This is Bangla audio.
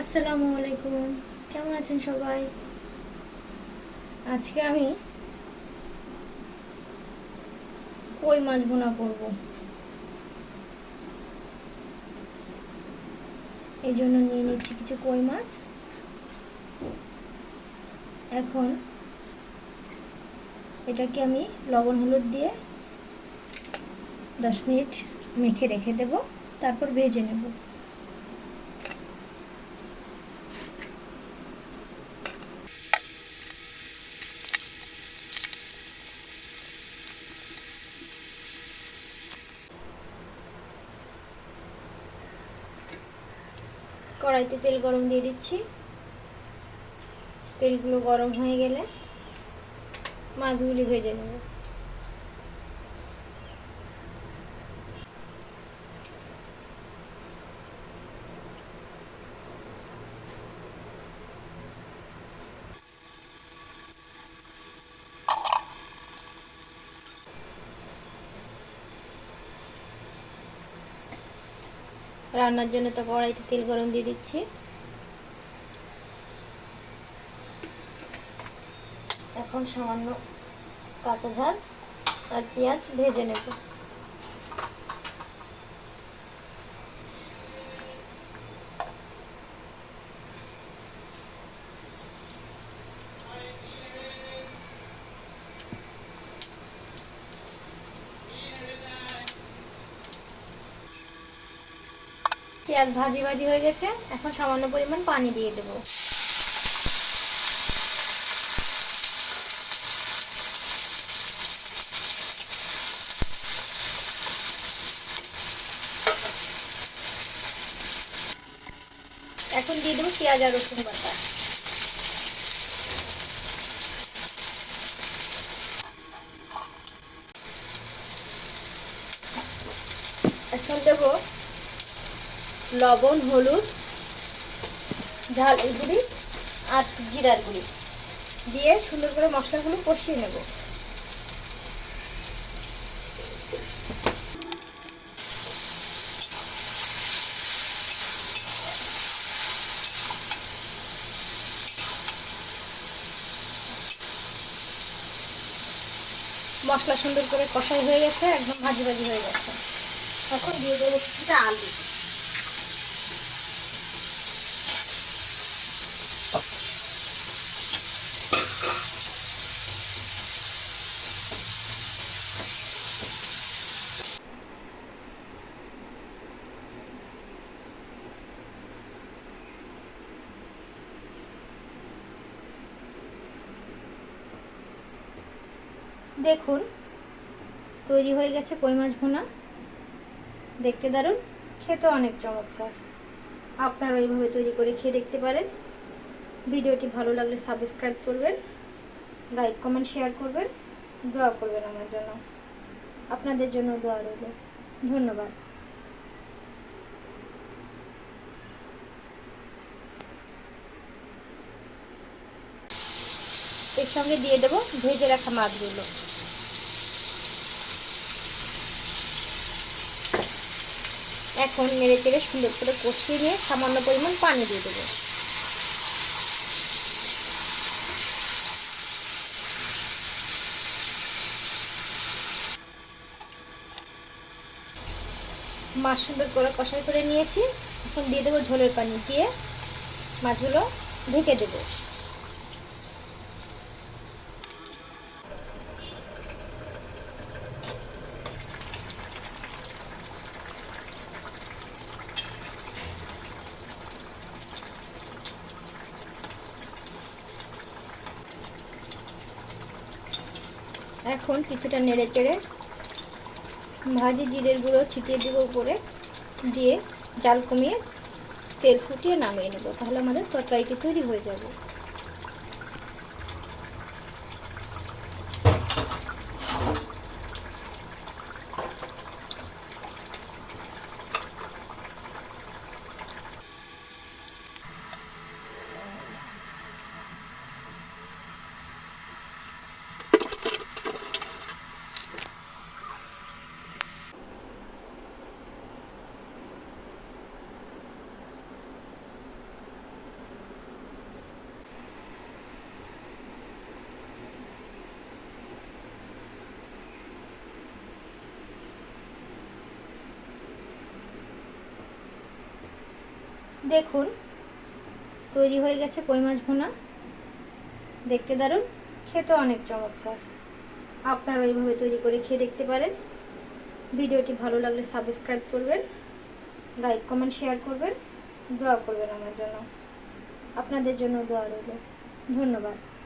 আসসালামু আলাইকুম। কেমন আছেন সবাই? আজকে আমি কই মাছ বোনা করব? এই জন্য নিয়ে নিচ্ছি কিছু কই মাছ। এখন এটাকে আমি লবণ হলুদ দিয়ে দশ মিনিট মেখে রেখে দেব, তারপর ভেজে নেব। কড়াইতে তেল গরম দিয়ে দিচ্ছি। তেলগুলো গরম হয়ে গেলে মাছগুলি ভেজে নেব। রান্নার জন্য তো কড়াইতে তেল গরম দিয়ে দিচ্ছি। এখন সামান্য কাঁচা ঝাল আর পেঁয়াজ ভেজে নেব। পেঁয়াজ ভাজি ভাজি হয়ে গেছে। এখন সামান্য পরিমাণ পানি দিয়ে দেবো। এখন দিয়ে দেবো পেঁয়াজ আর রসুন বাটা। এখন দেবো লবণ, হলুদ ঝালের গুঁড়ি আর জিরার গুঁড়ি দিয়ে সুন্দর করে মশলাগুলো কষিয়ে নেব। মশলা সুন্দর করে কষাই হয়ে গেছে, একদম ভাজি ভাজি হয়ে গেছে। এখন দিয়ে দেবো কিছুটা আলু। দেখুন, তৈরি হয়ে গেছে কই মাছ ভুনা। দেখতে দারুণ খেতে অনেক চমৎকার। আপনারা এইভাবে তৈরি করে খেয়ে দেখতে পারেন। ভিডিওটি ভালো লাগলে সাবস্ক্রাইব করবেন, লাইক, কমেন্ট, শেয়ার করবেন, দোয়া করবেন আমার জন্য। আপনাদের জন্য দোয়া রইল। ধন্যবাদ। এর সঙ্গে দিয়ে দেবো ভেজে রাখা মাছগুলো। এখন নেড়ে চেড়ে সুন্দর করে কষিয়ে নিয়ে সামান্য পরিমাণ পানি দিয়ে দেবো। মাছ সুন্দর করে কষাই করে নিয়েছি। এখন দিয়ে দেবো ঝোলের পানি দিয়ে মাছগুলো ঢেকে দেবো। এখন কিছুটা নেড়ে চেড়ে ভাজি জিরের গুঁড়ো ছিটিয়ে দেবো উপরে। দিয়ে জাল কমিয়ে তেল ফুটিয়ে নামিয়ে নেব। তাহলে আমাদের তরকারিটি তৈরি হয়ে যাবে। দেখুন, তৈরি হয়ে গেছে কই মাছ ভুনা। দেখতে দারুণ খেতে অনেক চমৎকার। আপনারা ওইভাবে তৈরি করে খেয়ে দেখতে পারেন। ভিডিওটি ভালো লাগলে সাবস্ক্রাইব করবেন, লাইক, কমেন্ট, শেয়ার করবেন, দোয়া করবেন আমার জন্য। আপনাদের জন্য দোয়া রইল। ধন্যবাদ।